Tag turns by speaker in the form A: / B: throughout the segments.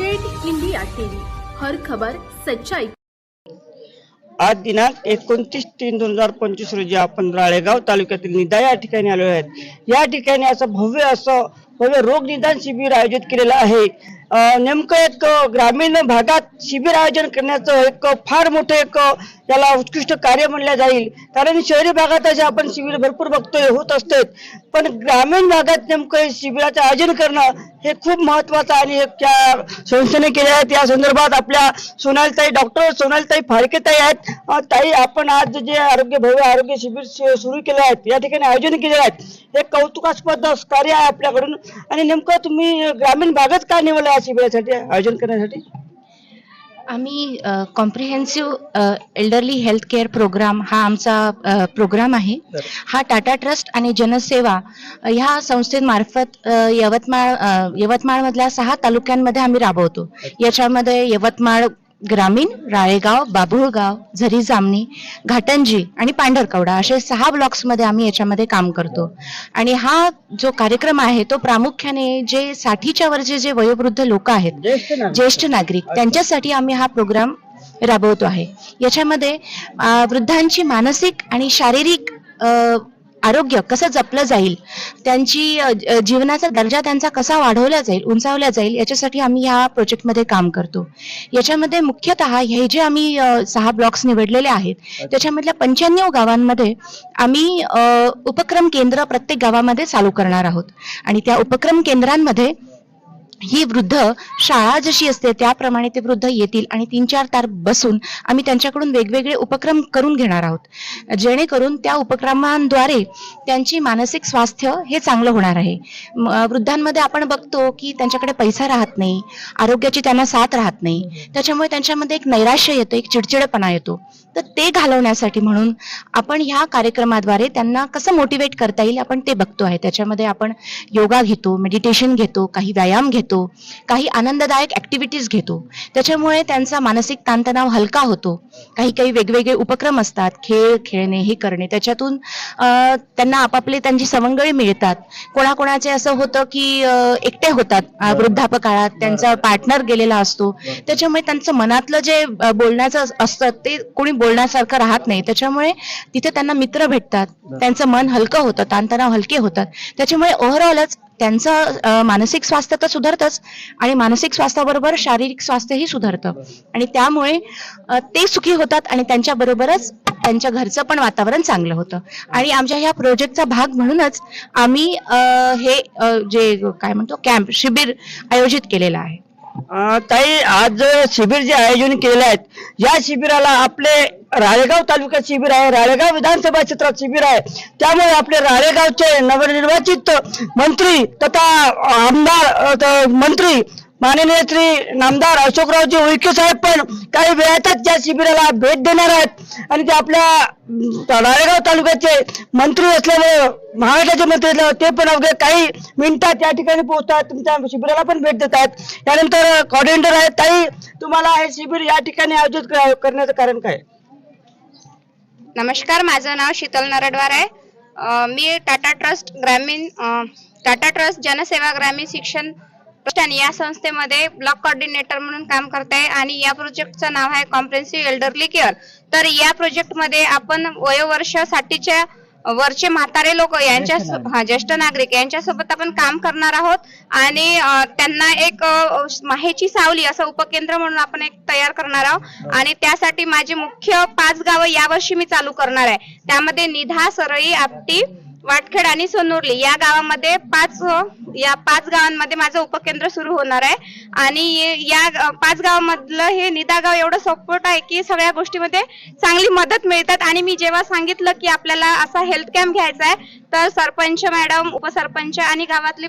A: Update India TV हर खबर सच्चाई.
B: आज दिनांक एकोणतीस तीन दोन हजार पंचवीस रोजी आपण राळेगाव तालुक्यातील निदा या ठिकाणी आलो आहेत. या ठिकाणी असं भव्य असं भव्य रोग निदान शिबिर आयोजित केलेलं आहे. नेमकं एक ग्रामीण भागात शिबिर आयोजन करण्याचं एक फार मोठं एक याला उत्कृष्ट कार्य म्हणलं जाईल. कारण शहरी भागात असे आपण शिबिर भरपूर बघतोय होत असते पण ग्रामीण भागात नेमकं शिबिराचं आयोजन करणं हे खूप महत्वाचं आणि हे त्या संस्थेने केले आहेत या संदर्भात आपल्या सोनालताई डॉक्टर सोनालताई फाळकेताई आहेत. ताई आपण आज जे आरोग्य भव्य आरोग्य शिबिर सु- सुरू केले आहेत या ठिकाणी आयोजन केले आहेत हे कौतुकास्पद कार्य आहे आपल्याकडून. आणि नेमकं तुम्ही ग्रामीण भागात का निवडलं? शिबिरासाठी आयोजन करण्यासाठी?
C: आम्ही comprehensive elderly health care program हा आमचा प्रोग्राम आहे. हा टाटा ट्रस्ट आणि जनसेवा ह्या संस्थेमार्फत यवतमाळ यवतमाळमधल्या सहा तालुक्यांमध्ये आम्ही राबवतो. याच्यामध्ये यवतमाळ ग्रामीण राळेगाव बाभुळगाव झरी जामणी घाटंजी आणि पांढरकवडा असे सहा ब्लॉक्समध्ये आम्ही याच्यामध्ये काम करतो. आणि हा जो कार्यक्रम आहे तो प्रामुख्याने जे साठीच्या वरचे जे वयोवृद्ध लोक आहेत
B: ज्येष्ठ नागरिक.
C: त्यांच्यासाठी आम्ही हा प्रोग्राम राबवतो आहे. याच्यामध्ये वृद्धांची मानसिक आणि शारीरिक आरोग्य कसं जपलं जाईल? त्यांची जीवनाचा दर्जा त्यांचा कसा वाढवला जाईल उंचावला जाईल याच्यासाठी आम्ही ह्या प्रोजेक्टमध्ये काम करतो. याच्यामध्ये मुख्यतः हे जे आम्ही सहा ब्लॉक्स निवडलेले आहेत त्याच्यामधल्या पंच्याण्णव गावांमध्ये आम्ही उपक्रम केंद्र प्रत्येक गावामध्ये चालू करणार आहोत. आणि त्या उपक्रम केंद्रांमध्ये ही वृद्ध शाळा जशी असते त्याप्रमाणे ते वृद्ध येतील आणि तीन चार तार बसून आम्ही त्यांच्याकडून वेगवेगळे उपक्रम करून घेणार आहोत. जेणेकरून त्या उपक्रमांद्वारे त्यांची मानसिक स्वास्थ्य हे चांगलं होणार आहे. वृद्धांमध्ये आपण बघतो की त्यांच्याकडे पैसा राहत नाही आरोग्याची त्यांना साथ राहत नाही. त्याच्यामुळे त्यांच्यामध्ये एक नैराश्य येतो एक चिडचिडपणा येतो. तर ते घालवण्यासाठी म्हणून आपण ह्या कार्यक्रमाद्वारे त्यांना कसं मोटिवेट करता येईल आपण ते बघतो आहे. त्याच्यामध्ये आपण योगा घेतो मेडिटेशन घेतो काही व्यायाम घेतो. काही आनंददायक ऍक्टिव्हिटीज घेतो. त्याच्यामुळे त्यांचा मानसिक ताणतणाव हलका होतो. काही काही वेगवेगळे उपक्रम असतात. खेळ खेळणे हे करणे. त्याच्यातून त्यांना आपापले त्यांची सवंगडी मिळतात. कोणाकोणाचे असं होतं की एकटे होतात. वृद्धापकाळात त्यांचा पार्टनर गेलेला असतो. त्याच्यामुळे त्यांचं मनातलं जे बोलण्याचं असतं ते कोणी बोलण्यासारखं राहत नाही. त्याच्यामुळे तिथे त्यांना मित्र भेटतात. त्यांचं मन हलकं होतं. ताणतणाव हलके होतात. त्याच्यामुळे ओव्हरऑलच त्यांचं मानसिक स्वास्थ्य तर सुधारतच आणि मानसिक स्वास्थ्याबरोबर शारीरिक स्वास्थ्यही सुधारतं. आणि त्यामुळे ते सुखी होतात आणि त्यांच्याबरोबरच त्यांच्या घरचं पण वातावरण चांगलं होतं. आणि आमच्या ह्या प्रोजेक्टचा भाग म्हणूनच आम्ही हे जे काय म्हणतो कॅम्प शिबिर आयोजित केलेलं आहे.
B: अं, ताई आज शिबिर जे आयोजन केलेलं आहे या शिबिराला आपले राळेगाव तालुक्यात शिबिर आहे. राळेगाव विधानसभा क्षेत्रात शिबिर आहे. त्यामुळे आपले राळेगावचे नवनिर्वाचित मंत्री तथा आमदार मंत्री माननीय श्री नामदार अशोकरावजी उईके साहेब पण काही वेळातच या शिबिराला भेट देणार आहेत. आणि ते आपल्या राळेगाव तालुक्याचे मंत्री असल्यामुळे महाराष्ट्राचे मंत्री असल्यामुळे ते पण अवघ्या काही मिनिटात या ठिकाणी पोहोचतात. तुमच्या शिबिराला पण भेट देत आहेत यानंतर कॉर्डिनेटर आहेत. ताई तुम्हाला हे शिबिर या ठिकाणी आयोजित करण्याचं कारण काय?
D: नमस्कार माझं नाव शीतल नरडवार आहे. मी टाटा ट्रस्ट ग्रामीण टाटा ट्रस्ट जनसेवा ग्रामीण शिक्षण प्रतिष्ठान या संस्थेमध्ये ब्लॉक कॉर्डिनेटर म्हणून काम करत आहे आणि या प्रोजेक्टचं नाव आहे कॉम्प्रेन्सिव्ह एल्डरली केअर. तर या प्रोजेक्टमध्ये आपण वयोवर्षासाठीच्या वरचे म्हातारे लोक यांच्या हा ज्येष्ठ नागरिक. यांच्यासोबत आपण काम करणार आहोत आणि त्यांना एक माहेची सावली असं उपकेंद्र म्हणून आपण एक तयार करणार आहोत. आणि त्यासाठी माझी मुख्य पाच गावं यावर्षी मी चालू करणार आहे. त्यामध्ये निधा सरळी आपटी वाटखेड आणि सोनुर्ली या गावामध्ये पाच या पाच गावांमध्ये माझं उपकेंद्र सुरू होणार आहे. आणि या पाच गावामधलं हे निदा गाव एवढं सपोर्ट आहे की सगळ्या गोष्टीमध्ये चांगली मदत मिळतात. आणि मी जेव्हा सांगितलं की आपल्याला असा हेल्थ कॅम्प घ्यायचा आहे तर सरपंच मॅडम उपसरपंच आणि गावातले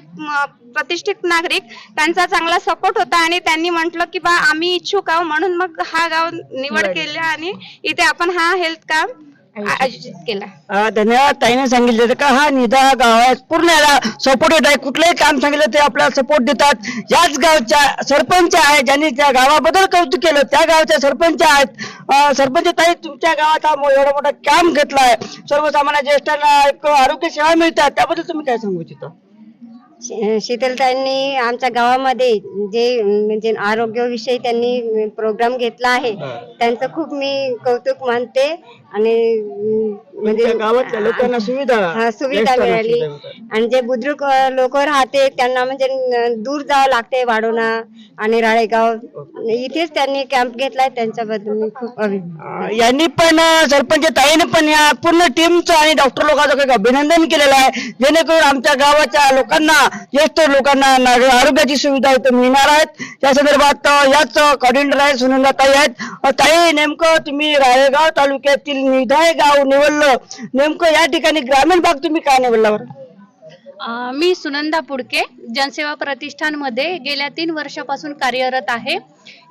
D: प्रतिष्ठित नागरिक त्यांचा चांगला सपोर्ट होता. आणि त्यांनी म्हटलं की बा आम्ही इच्छुक आहोत म्हणून मग हा गाव निवड केला आणि इथे आपण हा हेल्थ कॅम्प आयोजित केला.
B: अं, धन्यवाद. ताईने सांगितलं का? हा निधा गाव आहे. पूर्ण याला सपोर्ट येत आहे. कुठलंही काम सांगितलं ते आपल्याला सपोर्ट देतात. याच गावच्या सरपंच आहे ज्यांनी त्या गावाबद्दल कौतुक केलं. त्या गावच्या सरपंच आहेत. अं, सरपंच ताई तुमच्या गावात हा मो- एवढा मोठा कॅम्प घेतलाय सर्वसामान्य ज्येष्ठांना एक आरोग्य सेवा मिळतात त्याबद्दल तुम्ही काय सांगू इच्छिता?
E: शीतलताईंनी आमच्या गावामध्ये जे म्हणजे आरोग्याविषयी त्यांनी प्रोग्राम घेतला आहे त्यांचं खूप मी कौतुक मानते आणि म्हणजे
B: गावातल्या लोकांना सुविधा
E: हा, सुविधा मिळाली. आणि जे बुद्रुक लोक राहते त्यांना म्हणजे दूर जावं लागते वाढोणा आणि राळेगाव. इथेच त्यांनी कॅम्प घेतलाय त्यांच्याबद्दल मी खूप अभिमान
B: यांनी पण सरपंच ताईने पण या पूर्ण टीमचं आणि डॉक्टर लोकांचं काही अभिनंदन केलेलं आहे. जेणेकरून आमच्या गावाच्या लोकांना ज्येष्ठ लोकांना आरोग्याची सुविधा इथं मिळणार आहेत. त्या संदर्भात याच कॉर्डिनेटर आहेत सुनंदा ताई आहेत. ताई नेमकं तुम्ही राळेगाव तालुक्यातील निधाय गाव निवडलं. नेमकं या ठिकाणी ग्रामीण भाग तुम्ही काय निवडला बरं?
F: मी सुनंदा पुडके. जनसेवा प्रतिष्ठानमध्ये गेल्या तीन वर्षापासून कार्यरत आहे.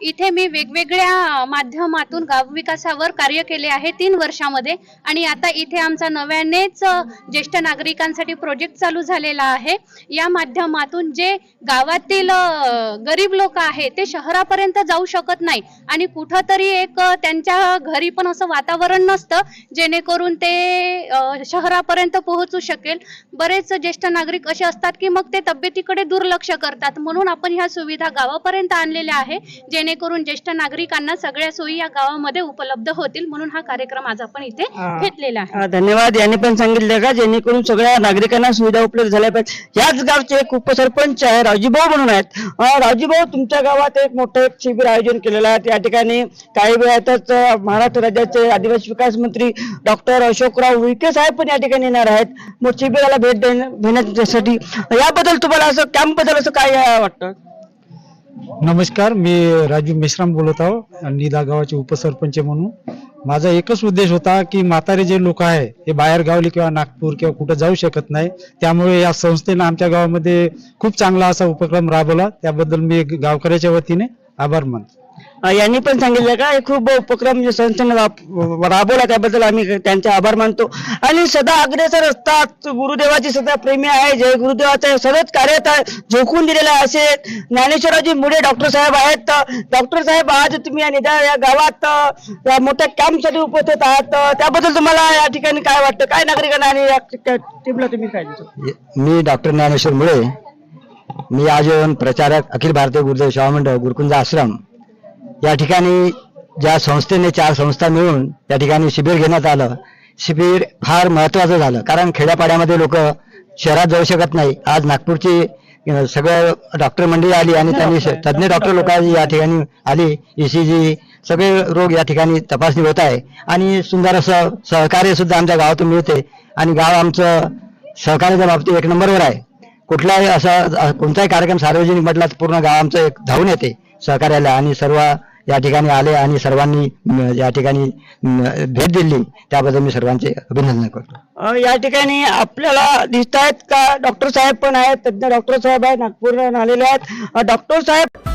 F: इथे मी वेगवेगळ्या माध्यमातून गाव विकासावर कार्य केले आहे तीन वर्षामध्ये. आणि आता इथे आमचा नव्यानेच ज्येष्ठ नागरिकांसाठी प्रोजेक्ट चालू झालेला आहे. या माध्यमातून जे गावातील गरीब लोक आहे ते शहरापर्यंत जाऊ शकत नाही. आणि कुठंतरी एक त्यांच्या घरी पण असं वातावरण नसतं जेणेकरून ते शहरापर्यंत पोहोचू शकेल. बरेच ज्येष्ठ नागरिक असे असतात की मग ते तब्येती तब्येतीकडे दुर्लक्ष करतात. म्हणून आपण ह्या सुविधा गावापर्यंत आणलेल्या आहे जेणेकरून ज्येष्ठ नागरिकांना सगळ्या सोयी या गावामध्ये उपलब्ध होतील म्हणून हा कार्यक्रम आज आपण इथे. घेतलेला आहे.
B: धन्यवाद. यांनी पण सांगितलं का जेणेकरून सगळ्या नागरिकांना सुविधा उपलब्ध झाल्या पाहिजे याच गावचे एक उपसरपंच आहे रावजीभाऊ म्हणून आहेत. रावजीभाऊ तुमच्या गावात एक मोठं एक शिबिर आयोजन केलेलं आहे. त्या ठिकाणी काही वेळातच महाराष्ट्र राज्याचे आदिवासी विकास मंत्री डॉक्टर अशोकराव उईके साहेब पण या ठिकाणी येणार आहेत. मग शिबिराला भेट देण्या- देण्यासाठी याबद्दल तुम्हाला असं कॅम्पबद्दल असं काय वाटतं?
G: नमस्कार मी राजू मेश्राम बोलत आहो निदा गावाचे उपसरपंच म्हणून. माझा एकच उद्देश होता की म्हातारे जे लोक आहे हे बाहेर गावले किंवा नागपूर किंवा कुठं जाऊ शकत नाही. त्यामुळे या संस्थेनं आमच्या गावामध्ये खूप चांगला असा उपक्रम राबवला. त्याबद्दल मी गावकऱ्याच्या वतीने आभार मानतो.
B: अं, यांनी पण सांगितलं का हे खूप उपक्रम संस्थेने राब- राबवला त्याबद्दल आम्ही त्यांचे आभार मानतो. आणि सदा अग्रेसर असतात गुरुदेवाची सदा प्रेमी आहे जय गुरुदेवाचं सतत कार्यरत आहे झोकून दिलेलं आहे असे ज्ञानेश्वराजी मुळे डॉक्टर साहेब आहेत. डॉक्टर साहेब आज तुम्ही या निदा या गावात अं, या मोठ्या कॅम्पसाठी उपस्थित आहात. त्याबद्दल तुम्हाला या ठिकाणी काय वाटतं? काय नागरिकांना आणि या टीमला तुम्ही काय देता?
H: मी डॉक्टर ज्ञानेश्वर मुळे मी आजीवन प्रचारक अखिल भारतीय गुरुदेव सेवा मंडळ गुरुकुंज आश्रम या ठिकाणी ज्या संस्थेने चार संस्था मिळून या ठिकाणी शिबिर घेण्यात आलं शिबिर फार महत्वाचं झालं. कारण खेड्यापाड्यामध्ये लोक शहरात जाऊ शकत नाही. आज नागपूरची सगळं डॉक्टर मंडळी आली आणि त्यांनी तज्ज्ञ डॉक्टर लोक या ठिकाणी आली. ईसीजी सगळे रोग या ठिकाणी तपासणी होत आहे. आणि सुंदर असं सहकार्य सुद्धा आमच्या गावातून मिळते. आणि गाव आमचं सहकार्याच्या बाबतीत एक नंबरवर आहे. कुठलाही असा कोणताही कार्यक्रम सार्वजनिक म्हटला तर पूर्ण गाव आमचं एक धावून येते सहकार्याला. आणि सर्व या ठिकाणी आले आणि सर्वांनी या ठिकाणी भेट दिली. त्याबद्दल मी सर्वांचे अभिनंदन करतो.
B: या ठिकाणी आपल्याला दिसत आहेत का? डॉक्टर साहेब पण आहेत. तज्ञ डॉक्टर साहेब आहेत. नागपूरहून आलेले आहेत. डॉक्टर साहेब